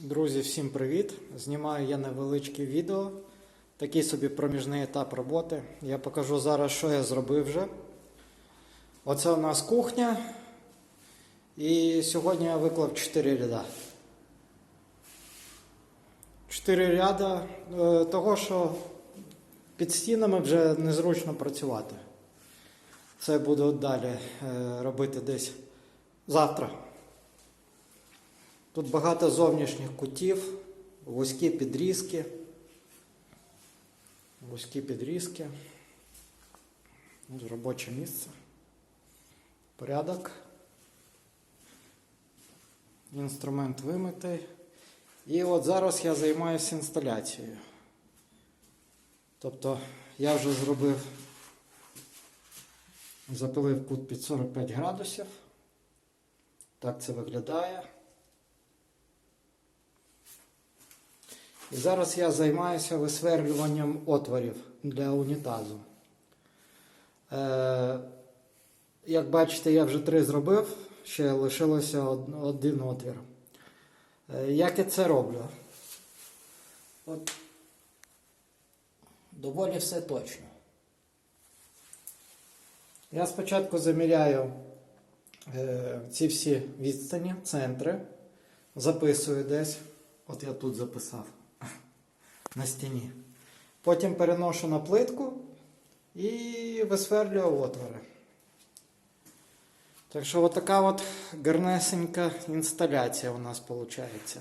Друзі, всім привіт! Знімаю я невеличке відео. Такий собі проміжний етап роботи. Я покажу зараз, що я зробив вже. Оце у нас кухня. І сьогодні я виклав 4 ряда. 4 ряда е, того, що під стінами вже незручно працювати. Це буду далі е, робити десь завтра. Тут багато зовнішніх кутів, вузькі підрізки. Вузькі підрізки. Робоче місце. Порядок. Інструмент вимитий. І от зараз я займаюся інсталяцією. Тобто я вже зробив, запилив кут під 45 градусів. Так це виглядає. І зараз я займаюся висверлюванням отворів для унітазу. Е, як бачите, я вже три зробив, ще лишилося один отвір. Е, як я це роблю? От, доволі все точно. Я спочатку заміряю е, ці всі відстані, центри, записую десь. От я тут записав на стіні. Потім переношу на плитку і висверлюю отвори. Так що отака от гарнесенька інсталяція у нас виходить.